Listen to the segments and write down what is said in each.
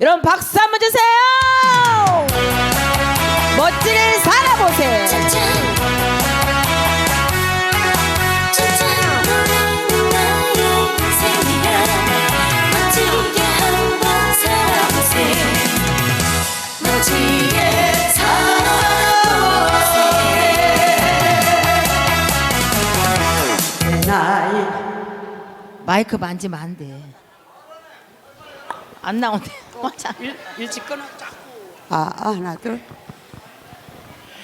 여러분 박수 한번 주세요. 멋지게 살아보세요. 마이크 만지면 안 돼. 안 나온대. 맞아. 일, 일찍 끊어. 아, 아 하나 둘.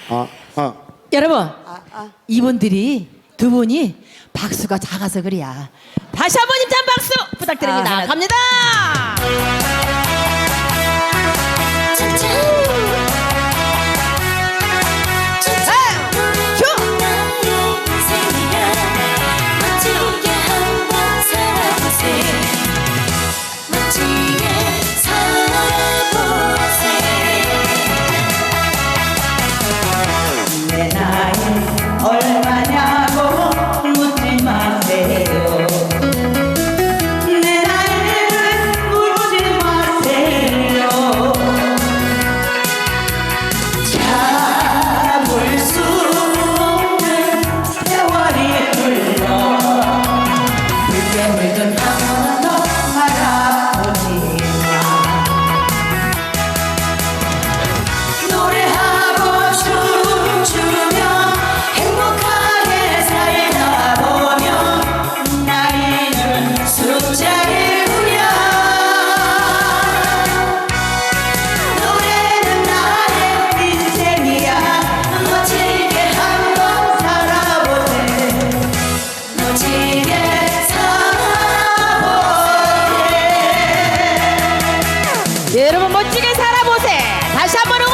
아, 아. 여러분, 아, 아. 이분들이 두 분이 박수가 작아서 그래야. 다시 한번 입장 박수 부탁드립니다. 아, 네. 갑니다. 여러분 멋지게 살아보세 다시 한번 응원